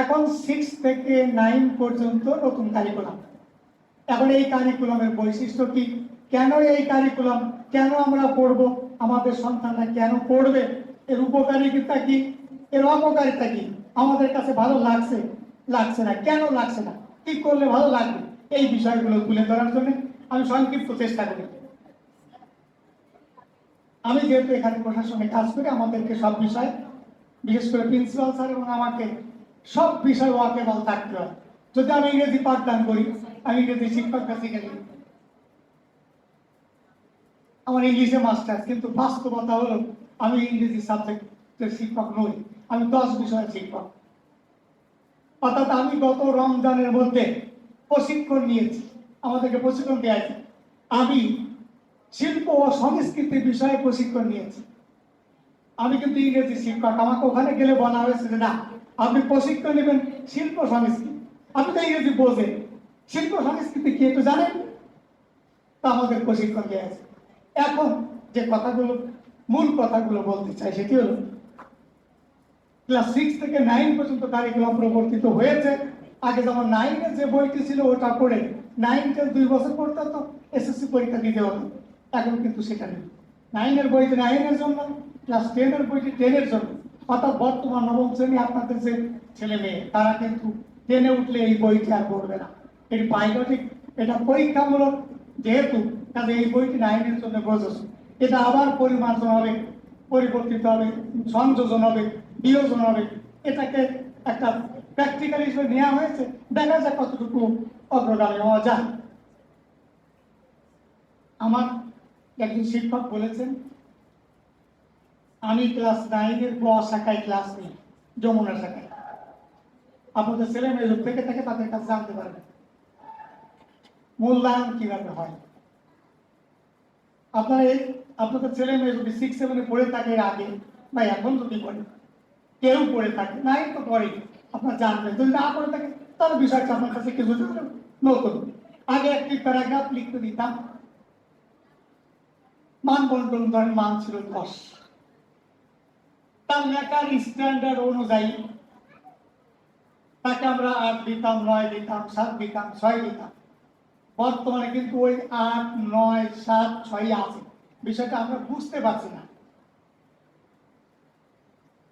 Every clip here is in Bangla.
এখন সিক্স থেকে নাইন পর্যন্ত নতুন কারিকুলাম এখন এই কারিকুলামের বৈশিষ্ট্য কি? কেন এই কারিকুলাম কেন আমরা পড়ব? আমাদের সন্তানরা কেন পড়বে? এর উপকারিতা কি? এর অপকারিতা কি? আমাদের কাছে ভালো লাগছে? লাগছে না। কেন লাগছে না? কি করলে ভালো লাগবে? এই বিষয়গুলো তুলে ধরার জন্য আমি সংক্ষিপ্ত চেষ্টা করি। আমি যেহেতু এখানে প্রশাসনে কাজ করি, আমাদেরকে সব বিষয়, বিশেষ করে প্রিন্সিপাল স্যার এবং আমাকে সব বিষয় ওয়াকেবল থাকতে হয়। যদি আমি ইংরেজি পাঠদান করি, আমি ইংরেজি শিক্ষক কাছে গেলে। আমার ইংলিশে মাস্টার কিন্তু বাস্তবতা হলো আমি ইংরেজি সাবজেক্টের শিক্ষক নই, আমি দশ বিষয়ের শিক্ষক। অর্থাৎ আমি গত রমজানের মধ্যে প্রশিক্ষণ নিয়েছি, আমাদেরকে প্রশিক্ষণ দেওয়া আছে আমি শিল্প ও সংস্কৃতি বিষয়ে প্রশিক্ষণ নিয়েছি। আমি কিন্তু ইংরেজি শিক্ষক, আমাকে ওখানে গেলে বলা হয়েছে যে না আপনি প্রশিক্ষণ নেবেন শিল্প সংস্কৃতি। আপনি তো ইংরেজি বোঝেন। শিল্প সংস্কৃতি কি একটু জানেন? তা আমাদের প্রশিক্ষণ দেওয়া আছে। এখন যে কথাগুলো, মূল কথাগুলো বলতে চাই সেটি হলো, ক্লাস সিক্স থেকে নাইন পর্যন্ত কারিকুলাম প্রবর্তিত হয়েছে। আগে যেমন নাইনে যে বইটি ছিল, ওটা পড়ে নাইন টেন দুই বছর পড়তে হতো এসএসসি পরীক্ষা দিতে হতো। এখন কিন্তু সেটা নেই। নাইনের বইটি নাইনের জন্য ক্লাস টেনের বইটি টেনের জন্য। অর্থাৎ বর্তমান নবম শ্রেণি আপনাদের যে ছেলে মেয়ে, তারা কিন্তু টেনে উঠলে এই বইটি আর পড়বে না। এটি পাইলটিক এটা পরীক্ষামূলক যেহেতু, কাজে এই বইটি নাইনের জন্য প্রযোজ্য। এটা আবার পরিমার্জন হবে, পরিবর্তিত হবে, সংযোজন হবে, বিয়োজন হবে। এটাকে একটা প্র্যাকটিক্যাল হিসেবে নেওয়া হয়েছে। দেখা যাক কতটুকু অগ্রগামী হওয়া যায়। আমার একজন শিক্ষক বলেছেন আমি ক্লাস নাইনের গ শাখায় ক্লাস নিই যমুনা শাখায় আপনাদের ছেলে মেয়ে যদি থেকে থাকে তাদের কাছে জানতে পারবেন মূল্যায়ন কীভাবে হয়? আপনার এই আপনাদের ছেলে মেয়ে যদি সিক্স সেভেনে পড়ে থাকে আগে, বা এখন যদি পড়ে, কেউ পড়ে থাকে নাইন তো পড়ে, আপনার জানবেন। যদি না পড়ে থাকে, তাহলে বিষয়টা আপনার কাছে কিছু নতুন। আগে একটি প্যারাগ্রাফ লিখতে দিতাম। মান বন্টন ধরেন মান ছিল দশ। তার স্ট্যান্ডার্ড অনুযায়ী তাকে আমরা আট দিতাম, নয় দিতাম, সাত দিতাম, ছয় দিতাম। বর্তমানে কিন্তু ওই আট, নয়, সাত ছয় আছে। বিষয়টা আমরা বুঝতে পারছি না।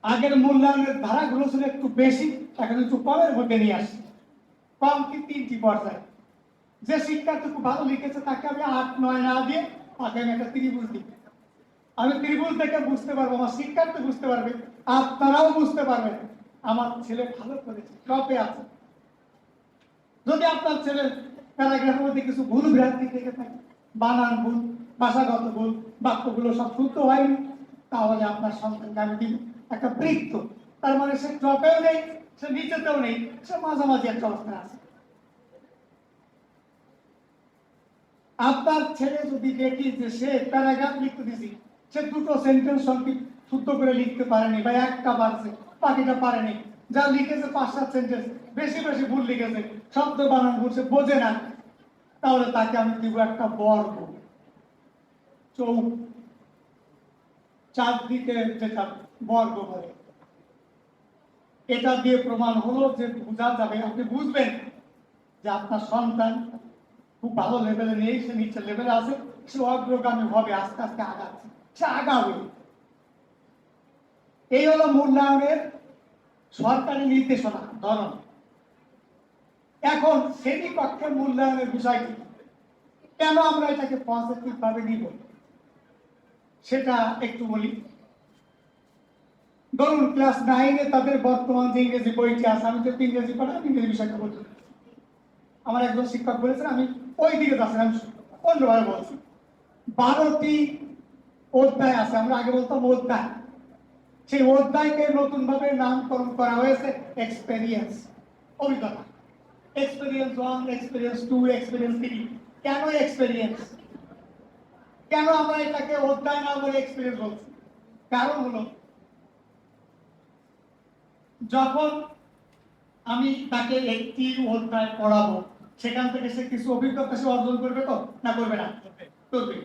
আগের মূল্যায়নের ধারাগুলো ছিল একটু বেশি, এখন একটু কমের মধ্যে নিয়ে আসছি। কম কি তিনটি পর্যায়ে? যে শিক্ষার্থী খুব ভালো লিখেছে তাকে আমি আট, নয় না দিয়ে তাকে আমি একটা ত্রিভুজ দিব আমি ত্রিভুজ দেখে বুঝতে পারব, আমার শিক্ষার্থী বুঝতে পারবে, আপনারাও বুঝতে পারবেন। আমার ছেলে ভালো করেছে, টপে আছে। যদি আপনার ছেলে প্যারাগ্রাফের মধ্যে কিছু ভুল ভ্রান্তি থেকে থাকে, বানান ভুল, ভাষাগত ভুল, বাক্যগুলো সব শুদ্ধ হয়নি, তাহলে আপনার সন্তানকে আমি দিব। একটা বৃত্ত, তার মানে সে টপেও নেই, সে নিচেতেও নেই, সে মাঝামাঝি একটা অবস্থায় আছে। আপনার ছেলে যদি দেখি যে সে প্যারাগ্রাফ লিখতে দিছি সে দুটো সেন্টেন্স সংক্ষিপ্ত শুদ্ধ করে লিখতে পারেনি বা একটা পারছে বাকিটা পারেনি। যা লিখেছে পাঁচ সাত সেন্টেন্স বেশি বেশি ভুল লিখেছে, শব্দ বানান সে বোঝে না। তাহলে তাকে আমি দিব একটা বর্গ। চারদিকে যেটা বর্গ এটা দিয়ে প্রমাণ হলো যে বোঝা যাবে, আপনি বুঝবেন যে আপনার সন্তান খুব ভালো লেভেলে নেই, সে নিচের লেভেলে আছে, সে অগ্রগামী হবে আস্তে আস্তে আগাচ্ছে। সে আগাবে এই হলো মূল্যায়নের সরকারি নির্দেশনা, ধরন। এখন শ্রেণীকক্ষে মূল্যায়নের বিষয়টি কেন আমরা এটাকে পজিটিভ ভাবে নিব? সেটা একটু বলি। ধরুন ক্লাস নাইনে তাদের বর্তমান যে ইংরেজি বইটি আছে, আমি তো ইংরেজি পড়া ইংরেজি বিষয়টা বলছি আমার একজন শিক্ষক বলেছেন, আমি ওই দিকে আমি অন্যভাবে বলছি। বারোটি অধ্যায় আছে, আমরা আগে বলতাম অধ্যায় সেই অধ্যায়কে নতুন ভাবে নামকরণ করা হয়েছে এক্সপেরিয়েন্স অভিজ্ঞতা। Experience one experience two experience three কেন এক্সপেরিয়েন্স কেন আমরা এটাকে অধ্যায় না বলে এক্সপেরিয়েন্স বলছি? কারণ হলো, যখন আমি তাকে একটি অধ্যায় পড়াবো, সেখান থেকে সে কিছু অভিজ্ঞতা সে অর্জন করবে তো? না করবে না? করবে।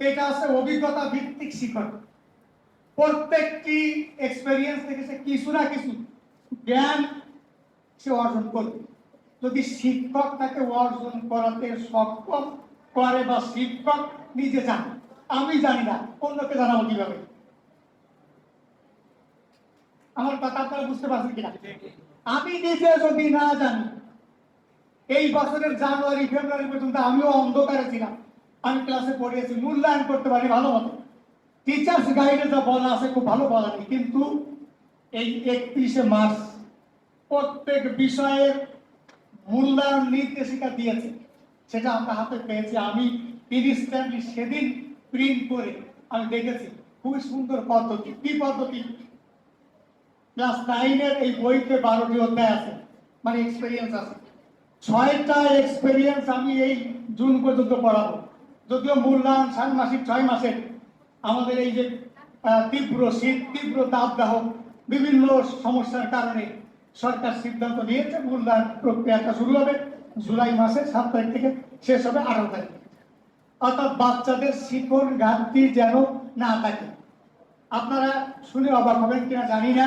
এটা আছে অভিজ্ঞতা ভিত্তিক শিক্ষক প্রত্যেকটি এক্সপেরিয়েন্স থেকে সে কিছু না কিছু জ্ঞান সে অর্জন করবে। যদি শিক্ষক তাকে অর্জন করাতে সক্ষম করে বা শিক্ষক নিজে জানে, আমি জানি না, অন্যকে জানাব কীভাবে? আমার কথা আপনারা বুঝতে পারছেন কিনা? আমি নিজে যদি না জানি, এই বছরের জানুয়ারি, ফেব্রুয়ারি পর্যন্ত আমিও অন্ধকারে ছিলাম। আমি ক্লাসে পড়িয়েছি, মূল্যায়ন করতে পারি ভালো মতো। টিচার্স গাইডে যা বলা আছে, খুব ভালো বলা নেই। কিন্তু এই একত্রিশে মার্চ প্রত্যেক বিষয়ের মূল্যায়ন নির্দেশিকা দিয়েছে। সেটা আমরা হাতে পেয়েছি। আমি তিরিশ ইনস্ট্যান্টলি সেদিন প্রিন্ট করে আমি দেখেছি, খুবই সুন্দর পদ্ধতি। কি পদ্ধতি? ক্লাস নাইনের এই বইতে বারোটি অধ্যায় আছে মানে এক্সপেরিয়েন্স আছে। ছয়টা এক্সপেরিয়েন্স আমি এই জুন পর্যন্ত পড়াবো। যদিও মূল্যায়ন ষান্মাসিক ছয় মাসে আমাদের এই যে তীব্র শীত, তীব্র তাপদাহ, বিভিন্ন সমস্যার কারণে সরকার সিদ্ধান্ত নিয়েছে মূল্যায়ন প্রক্রিয়াটা শুরু হবে জুলাই মাসের সাত তারিখ থেকে, শেষ হবে আঠারো তারিখ অর্থাৎ বাচ্চাদের শিকড় ঘাটতি যেন না থাকে। আপনারা শুনে অবাক হবেন কিনা জানি না।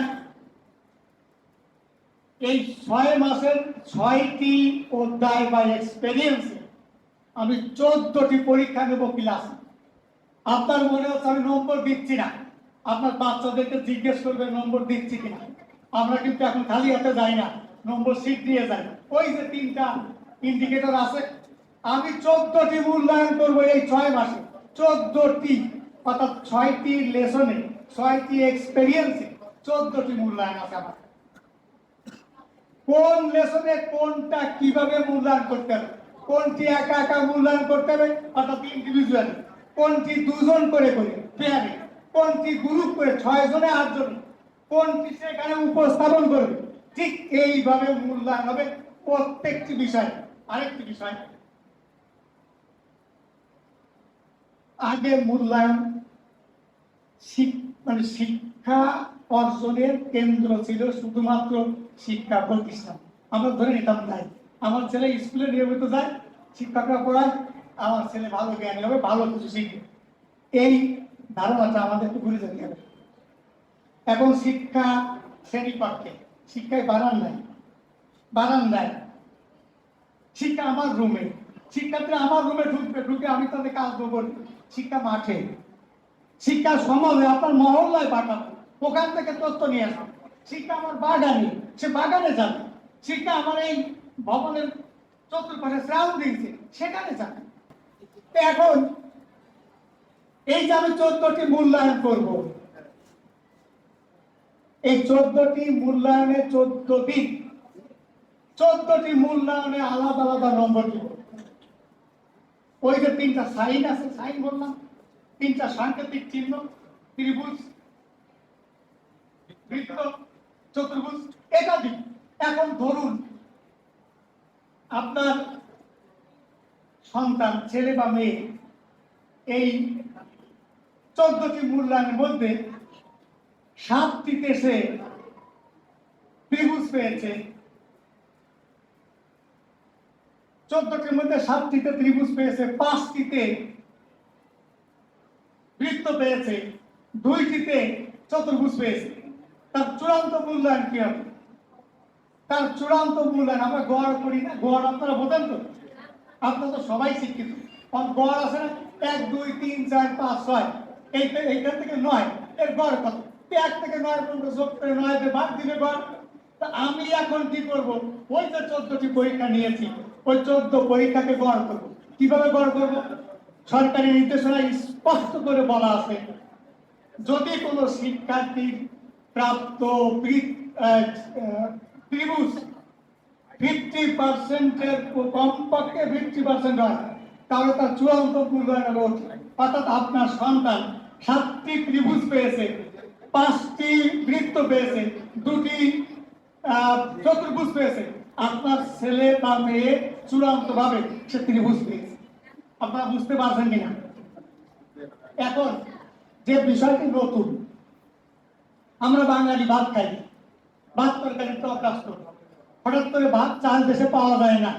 এই ছয় মাসের ছয়টি অধ্যায় বা এক্সপেরিয়েন্সে আমি চোদ্দটি পরীক্ষা নেব ক্লাস আপনার মনে হচ্ছে আমি নম্বর দিচ্ছি না। আপনার বাচ্চাদেরকে জিজ্ঞেস করবে নম্বর দিচ্ছি কিনা। আমরা কিন্তু এখন খালি হাতে যাই না নম্বর সিট দিয়ে যাই। ওই যে তিনটা ইন্ডিকেটর আছে। আমি চোদ্দটি মূল্যায়ন করব এই ছয় মাসে। চোদ্দটি, অর্থাৎ ছয়টি লেসনে ছয়টি এক্সপেরিয়েন্সে চোদ্দটি মূল্যায়ন আছে আমার। কোন লেসনে কোনটা কীভাবে মূল্যায়ন করতে হবে? কোনটি একা একা মূল্যায়ন করতে হবে? অর্থাৎ ইন্ডিভিজুয়ালি কোনটি দুজন করে করে? পেয়ারে কোনটি গ্রুপ করে? ছয় জনে, আট জনে। কোনটি সেখানে উপস্থাপন করবে? ঠিক এইভাবে মূল্যায়ন হবে প্রত্যেকটি বিষয়। আরেকটি বিষয়। আগে মূল্যায়ন মানে শিক্ষা অর্জনের কেন্দ্র ছিল শুধুমাত্র শিক্ষা প্রতিষ্ঠান। আমরা ধরে নিতাম তাই। আমার ছেলে স্কুলে নিয়মিত যায়, শিক্ষকরা পড়ায়, আমার ছেলে ভালো জ্ঞানী হবে ভালো কিছু শিখবে। এই ধারণাটা আমাদেরকে ঘুরে যেতে হবে। এখন শিক্ষা শ্রেণীকক্ষে শিক্ষায় বানান নাই বানান দেয় শিক্ষা আমার রুমে, শিক্ষার্থীরা আমার রুমে ঢুকবে, ঢুকে আমি তাদের কাজ দেবো শিক্ষা মাঠে। শিক্ষা সমাজে আপনার মহল্লায় পাঠাবো, ওখান থেকে তথ্য নিয়ে আসব। শিক্ষা আমার বাগানে, সে বাগানে যাবে। শিক্ষা আমার এই ভবনের চতুর্পাশে সারাউন্ডিংসে সেখানে যাবে এখন এই যে আমি চোদ্দটি মূল্যায়ন করব, এই চোদ্দটি মূল্যায়নে চোদ্দ দিন চোদ্দটি মূল্যায়নে আলাদা আলাদা নম্বর দিব। ওই যে তিনটা সাইন আছে, সাইন বললাম, তিনটা সাংকেতিক চিহ্ন, ত্রিভুজ চতুর্ভুজ এটা দিন এখন ধরুন আপনার সন্তান, ছেলে বা মেয়ে, এই চোদ্দটি মূল্যায়নের মধ্যে সাতটিতে সে ত্রিভুজ পেয়েছে। চোদ্দটির মধ্যে সাতটিতে ত্রিভুজ পেয়েছে, পাঁচটিতে বৃত্ত পেয়েছে, দুইটিতে চতুর্ভুজ পেয়েছে। তার চূড়ান্ত মূল্যায়ন কি হবে? তার চূড়ান্ত মূল্যায়ন আমরা গড় করি না, গড় আপনারা বোঝেন তো? আপনারা তো সবাই শিক্ষিত। গড় আছে না? এক, দুই, তিন, চার, পাঁচ, ছয়। এই এইখান থেকে নয়। এর গড় কত? এক থেকে নয় পর্যন্ত যোগ করে নয় ভাগ দিলে গড়। তা আমি এখন কি করব? ওই যে চোদ্দটি পরীক্ষা নিয়েছি, ওই চোদ্দ পরীক্ষাকে গড় করব। কীভাবে গড় করব? সরকারি নির্দেশনায় স্পষ্ট করে বলা আছে, যদি কোনো শিক্ষার্থীর প্রাপ্ত ফিফটি পার্সেন্টের কমপক্ষে ফিফটি পার্সেন্ট হয়। তাহলে তার চূড়ান্ত মূল্যায়ন রোধ অর্থাৎ আপনার সন্তান সাতটি ত্রিভুজ পেয়েছে, পাঁচটি বৃত্ত পেয়েছে, দুটি চতুর্ভুজ পেয়েছে। আপনার ছেলে বা মেয়ে চূড়ান্ত ভাবে সে ত্রিভুজ পেয়েছে। আপনারা বুঝতে পারছেন কিনা? এখন যে বিষয়টি নতুন, আমরা বাঙালি ভাত খাই, ভাত তরকারি তো অভ্যস্ত হঠাৎ করে ভাত, চাল দেশে পাওয়া যায় না।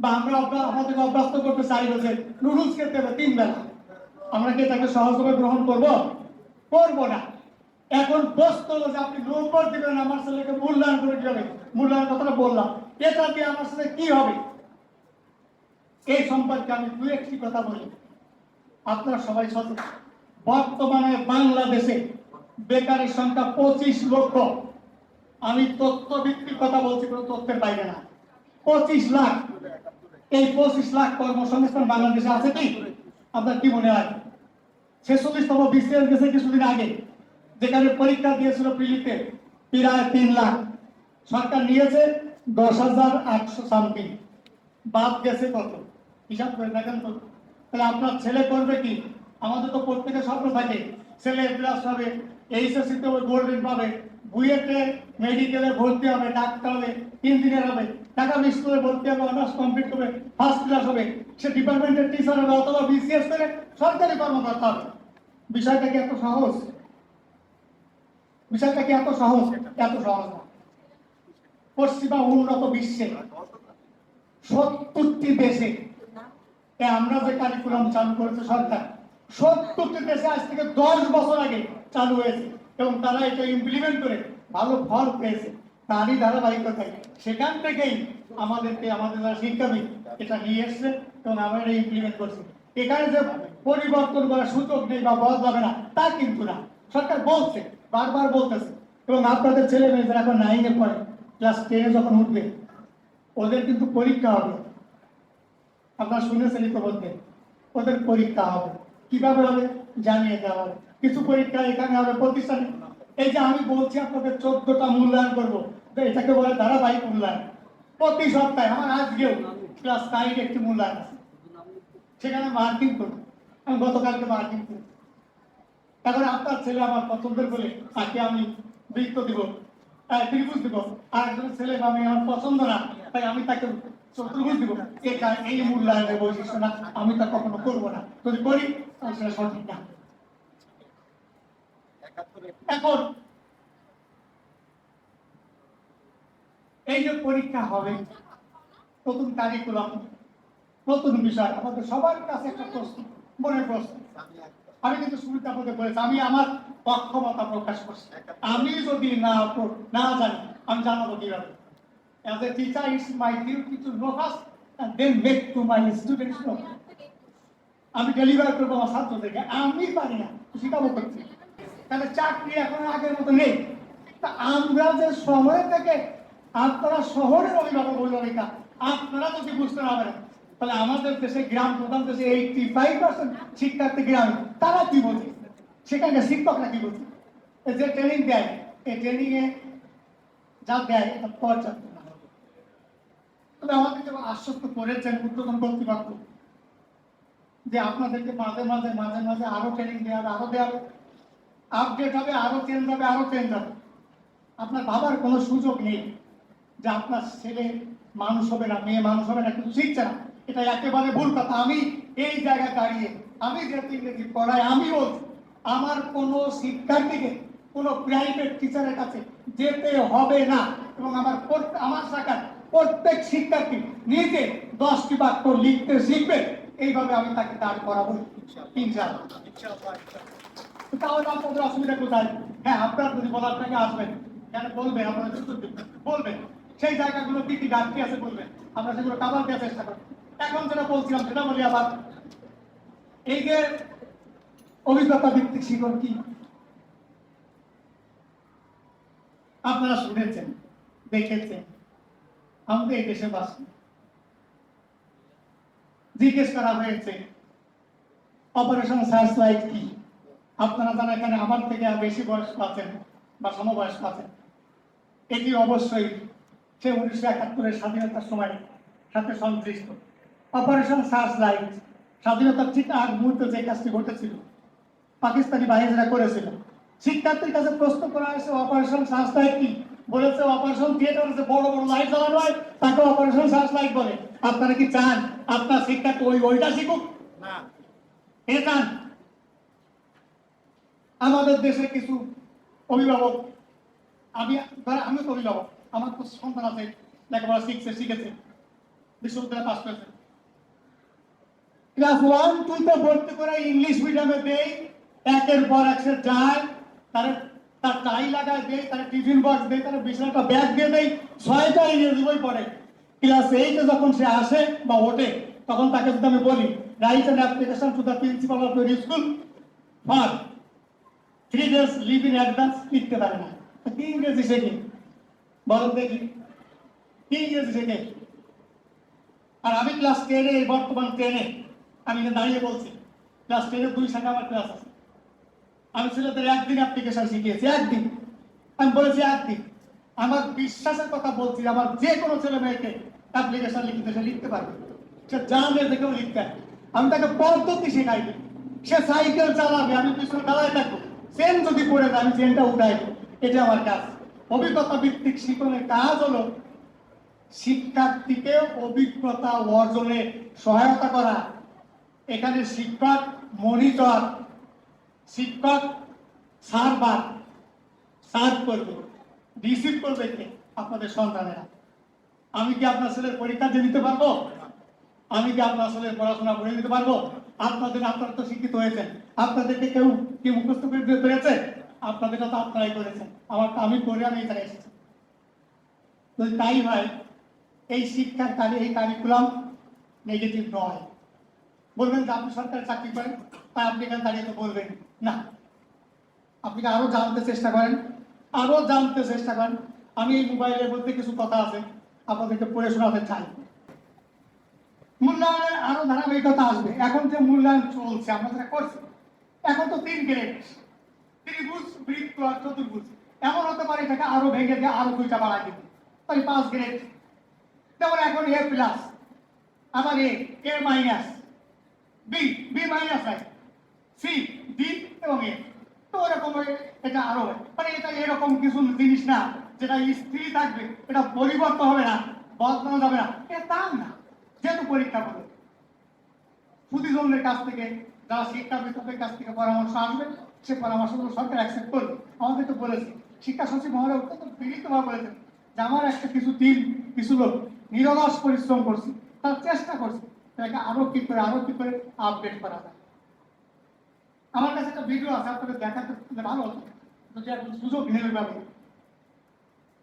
বা আমরা আমাদেরকে অভ্যস্ত করতে চাইব যে নুডলস খেতে হবে তিন বেলা। আমরা কি তাকে সহজভাবে গ্রহণ করব? করব না। এখন প্রশ্ন হলো যে আপনি নম্বর দিবেন আমার ছেলেকে মূল্যায়ন করে কীভাবে মূল্যায়ন কথাটা বললাম। এটা দিয়ে আমার সাথে কি হবে? এই সম্পর্কে আমি দু একটি কথা বলি। আপনারা সবাই সচেতন। বর্তমানে বাংলাদেশে বেকারের সংখ্যা পঁচিশ লক্ষ। আমি তথ্য ভিত্তিক কথা বলছি, কোনো তথ্যের বাইরে না। পঁচিশ লাখ, এই পঁচিশ লাখ কর্মসংস্থান বাংলাদেশে আছে কি? আপনার কি মনে হয়? ছেচল্লিশতম বিসিএস গেছে কিছুদিন আগে, যেখানে পরীক্ষা দিয়েছিল প্রিলিতে প্রায় তিন লাখ। সরকার নিয়েছে দশ হাজার আটশো সামথিং। বাদ গেছে কত? হিসাব করে দেখেন তো। তাহলে আপনার ছেলে করবে কি? আমাদের তো প্রত্যেকের স্বপ্ন থাকে ছেলে প্লাস হবে এইচএসসি তে গোল্ডেন পাবে। বুয়েটে মেডিকেলে ভর্তি হবে, ডাক্তার হবে ইঞ্জিনিয়ার হবে, ঢাকা স্কুলে ভর্তি হবে অনার্স কমপ্লিট করবে ফার্স্ট ক্লাস হবে। সে ডিপার্টমেন্টের টিচার হবে অথবা বিসিএস করে সরকারি কর্মকর্তা হবে। বিষয়টা কি এত সহজ? বিষয়টা কি এত সহজ? এত সহজ না। পশ্চিমা উন্নত বিশ্বে সত্তরটি দেশে আমরা যে কারিকুলাম চালু করেছে সরকার, সত্তরটি দেশে আজ থেকে দশ বছর আগে চালু হয়েছে। এবং তারা এটা ইমপ্লিমেন্ট করে, ভালো ফল পেয়েছে। তারই ধারাবাহিকতায়। সেখান থেকেই আমাদেরকে, আমাদের যারা শিক্ষাবিদ, এটা নিয়ে এসছে এবং আমরা এটা ইমপ্লিমেন্ট করছি। এখানে যে পরিবর্তন করার সুযোগ নেই বা বদলাবে না, তা কিন্তু না। সরকার বলছে, বারবার বলতেছে। এবং আপনাদের ছেলে মেয়েদের এখন নাইনে পড়ে ক্লাস টেনে যখন উঠবে, ওদের কিন্তু পরীক্ষা হবে। আপনারা শুনেছেন ইতিমধ্যে ওদের পরীক্ষা হবে। কীভাবে হবে? জানিয়ে দেওয়া হবে। কিছু পরীক্ষা এখানে হবে, প্রতিষ্ঠানে। এই যে আমি বলছি আপনাদের চোদ্দটা মূল্যায়ন করব এটাকে বলে ধারাবাহিক মূল্যায়ন। প্রতি সপ্তাহে, আমার আজকেও ক্লাস নাইন একটি মূল্যায়ন আছে। সেখানে মার্কিং করব। আমি গতকালকে মার্কিং করি এখন আপনার ছেলে আমার পছন্দের বলে তাকে আমি বৃত্ত দিব ত্রিভুজ দিব। আর একজন ছেলে আমি আমার পছন্দ না, তাই আমি তাকে চতুর্ভুজ দিব। এই মূল্যায়নের বৈশিষ্ট্য না, আমি তা কখনো করব না। যদি করি, তাহলে সেটা সঠিক না। এখন এই যে পরীক্ষা হবে, নতুন কারিকুলাম নতুন বিষয়, আমাদের সবার কাছে একটা প্রশ্ন প্রশ্ন। আমি কিন্তু বলেছি, আমি আমার অক্ষমতা প্রকাশ করছি। আমি যদি না না জানি, আমি জানাব কীভাবে? As a teacher. আমি ডেলিভার করব আমার ছাত্রদেরকে, আমি পারি না শিখাবো করতে তাহলে চাকরি এখন আগের মতো নেই। তা আমরা যে শহরে থেকে আপনারা শহরের অভিভাবক অভিভাবিকা আপনারা যদি বুঝতে না। পারেন তাহলে আমাদের দেশে গ্রাম প্রধান দেশে এইটি ফাইভ পার্সেন্ট শিক্ষার্থী গ্রাম, তারা কি বোঝে? সেখানকার শিক্ষকরা কি বোঝে? যে ট্রেনিং দেয় এই ট্রেনিং এ যা দেয়, এটা পর্যাপ্ত তবে আমাদেরকে আশ্বস্ত করেছেন, উদ্বোধন কর্তৃপক্ষ, যে আপনাদেরকে মাঝে মাঝে মাঝে মাঝে আরও ট্রেনিং দেওয়া হবে আরও দেওয়া হবে আপডেট হবে, আরও চেঞ্জ হবে, আরও চেঞ্জ হবে। আপনার ভাবার কোনো সুযোগ নেই যে আপনার ছেলে মানুষ হবে না, মেয়ে মানুষ হবে না, কিন্তু শিখছে না। এটা একেবারে ভুল কথা। আমি এই জায়গায় দাঁড়িয়ে, আমি যেহেতু ইংরেজি পড়াই, আমি বলছি, আমার কোনো শিক্ষার্থীকে, কোনো প্রাইভেট টিচারের কাছে যেতে হবে না। এবং আমার আমার শাখার প্রত্যেক শিক্ষার্থী নিজে দশটি বাক্য লিখতে শিখবে। এইভাবে আমি তাকে দাঁড় করাবো ইনশাআল্লাহ। তাহলে আপনাদের অসুবিধা কোথায়? হ্যাঁ আপনার যদি বলার থেকে আসবেন। কেন বলবেন আপনারা উত্তর বলবেন সেই জায়গাগুলো কি কি ঘাটতি আছে বলবেন আমরা সেগুলো কাবার দেওয়ার চেষ্টা করব। এখন যেটা বলছিলাম সেটা বলি আবার। এই যে অভিজ্ঞতা ভিত্তিক শিখন কি? আপনারা শুনেছেন, দেখেছেন। আমাদের এই দেশে বাস জিজ্ঞেস করা হয়েছে অপারেশন সার্চ লাইট কি? আপনারা যারা এখানে আমার থেকে আর বেশি বয়স্ক আছেন বা সমবয়স্ক আছেন এটি অবশ্যই সে উনিশশো একাত্তরের স্বাধীনতার সময় সাথে সংশ্লিষ্ট। অপারেশন সার্চ লাইট স্বাধীনতার ঠিক আগ মুহূর্তে যে কাজটি ঘটেছিল পাকিস্তানি বাহিনীরা করেছিল। শিক্ষার্থীর কাছে প্রশ্ন করা হয়েছে অপারেশন সার্চ লাইট কি? বলেছে অপারেশন থিয়েটার যে বড় বড় লাইট জ্বালানো হয় তাকে অপারেশন সার্চ লাইট বলে। আপনারা কি চান? আপনার শিক্ষার্থী ওই ওইটা শিখুক? না। এ চান? আমাদের দেশে কিছু অভিভাবক, আমি আমি তো অভিভাবক, আমার তো সন্তান আছে, লেখাপড়া শিখছে, শিখেছে, বিশ্ববিদ্যালয়ে পাশ করেছে। ক্লাস ওয়ান টু তে ভর্তি করে ইংলিশ মিডিয়ামে দেই, একের পর এক যায়, তার তার টাই লাগায় দেয় তার টিফিন বক্স দেয় তার বিছানাটা ব্যাগ দিয়ে দেয় ছয়টা ইংরেজি বই পড়ে। ক্লাস এইটে যখন সে আসে বা ওঠে, তখন তাকে যদি আমি বলি write an application to the principal of your school for three days leave in advance লিখতে পারে না কি ইংরেজি শেখে? বলো দেখি। কি ইংরেজি শেখে? আর আমি ক্লাস টেনে বর্তমান টেনে আমি দাঁড়িয়ে বলছি। ক্লাস টেনে দুই শাখা আমার ক্লাস আছে। আমি ছেলেদের একদিন অ্যাপ্লিকেশন শিখিয়েছি, একদিন। আমি বলেছি একদিন। আমার বিশ্বাসের কথা বলছি, আমার যে কোনো ছেলে মেয়েকে অ্যাপ্লিকেশন লিখতে সে লিখতে পারবে। সে জানলে থেকেও লিখতে আমি তাকে পদ্ধতি শেখাইনি সে সাইকেল চালাবে, আমি পিছনে দাঁড়ায় থাকব। চেন যদি পড়ে যায়, আমি চেনটা উঠাই। এটা আমার কাজ। অভিজ্ঞতা ভিত্তিক শিক্ষণের কাজ হলো শিক্ষার্থীকে অভিজ্ঞতা অর্জনে সহায়তা করা। এখানে শিক্ষক, মনিটর, শিক্ষক, সার্ভার সার্ভ করবে, রিসিভ করবে কে? আপনাদের সন্তানেরা। আমি কি আপনার ছেলের পরীক্ষা দিয়ে দিতে পারব? আমি কি আপনার ছেলের পড়াশোনা করে দিতে পারব? আপনাদের আপনারা তো শিক্ষিত হয়েছেন। আপনাদেরকে কেউ কি মুখস্থ করে দিতে পেরেছে আপনাদেরটা তো আপনারাই করেছেন। আমার আমি করে আমি এখানে এসেছি। যদি তাই হয় এই শিক্ষার কারি এই কারিকুলাম নেগেটিভ নয়। বলবেন যে আপনি সরকারি চাকরি করেন, তাই আপনি এখানে দাঁড়িয়ে তো বলবেন না। আপনি কি আরও জানতে চেষ্টা করেন? আরও জানতে চেষ্টা করেন। আমি এই মোবাইলের মধ্যে কিছু কথা আছে, আপনাদেরকে পড়ে শোনাতে চাই। মূল্যায়নের আরও ধারাবাহিকতা আসবে। এখন যে মূল্যায়ন চলছে, আমরা যেটা করছি এখন তো তিন গ্রেড ত্রিভুজ, বৃত্ত আর চতুর্ভুজ। এমন হতে পারে এটাকে আরও ভেঙে দিয়ে আরও দুইটা বাড়াই দিতে তাই পাঁচ গ্রেড। যেমন এখন এ প্লাস, আবার A A minus, B B minus হয় সি, ডি এবং এ। তো ওরকম এটা আরও হয়। মানে এটা এরকম কিছু জিনিস না, যেটা স্থির থাকবে, এটা পরিবর্তন হবে না, বদলানো যাবে না। এটা তা না, যেহেতু পরীক্ষা করে সুদীজনের কাছ থেকে যারা শিক্ষাবিদদের কাছ থেকে পরামর্শ আসবে সে পরামর্শগুলো সরকার অ্যাকসেপ্ট করবে। আমাদের তো বলেছে, শিক্ষা সচিব মহোদয় অত্যন্ত পীড়িতভাবে বলেছেন যে আমার একটা কিছু টিম কিছু লোক নিরলস পরিশ্রম করছি, তার চেষ্টা করছি, তাকে আরও কি করে, আরও কি করে আপডেট করা যায়। আমার কাছে একটা ভিডিও আছে, আপনাদের দেখাতে ভালো হতো। যদি এখন সুযোগ নেবে পাবে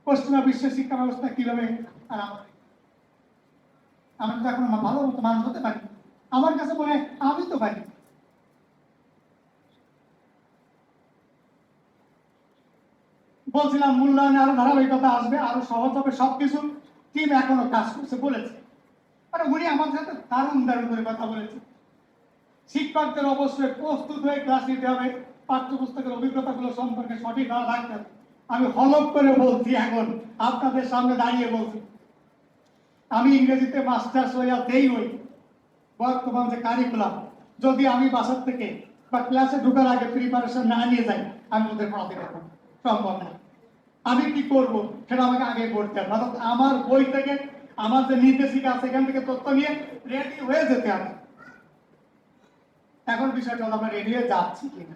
পশ্চিমা বিশ্বের শিক্ষা ব্যবস্থা কীভাবে আর আমাদের আমরা তো এখন ভালো মতো মানুষ হতে পারি আমার কাছে মনে হয়, আমি তো পারি বলছিলাম, মূল্যায়নে আরও ধারাবাহিকতা আসবে, আরও সহজ হবে সবকিছু। টিম এখনও কাজ করছে, বলেছে। মানে উনি আমার সাথে দারুণ দারুণ করে কথা বলেছে। শিক্ষকদের অবশ্যই প্রস্তুত হয়ে ক্লাস নিতে হবে। পাঠ্যপুস্তকের অভিজ্ঞতাগুলো সম্পর্কে সঠিক হওয়া থাকতে হবে। আমি হলপ করে বলছি এখন, আপনাদের সামনে দাঁড়িয়ে বলছি। আমি ইংরেজিতে মাস্টার্স হইয়া দেই হই। বর্তমান যে কারিকুলাম যদি আমি বাসার থেকে বা ক্লাসে ঢোকার আগে প্রিপারেশন না নিয়ে যাই, আমি ওদের পড়াতে পারব সম্ভব না। আমি কি করব? সেটা আমাকে আগে করতে হবে। অর্থাৎ আমার বই থেকে, আমার যে নির্দেশিকা আছে, এখান থেকে তথ্য নিয়ে রেডি হয়ে যেতে হবে। এখন বিষয়টা আমরা রেডি হয়ে যাচ্ছি কিনা?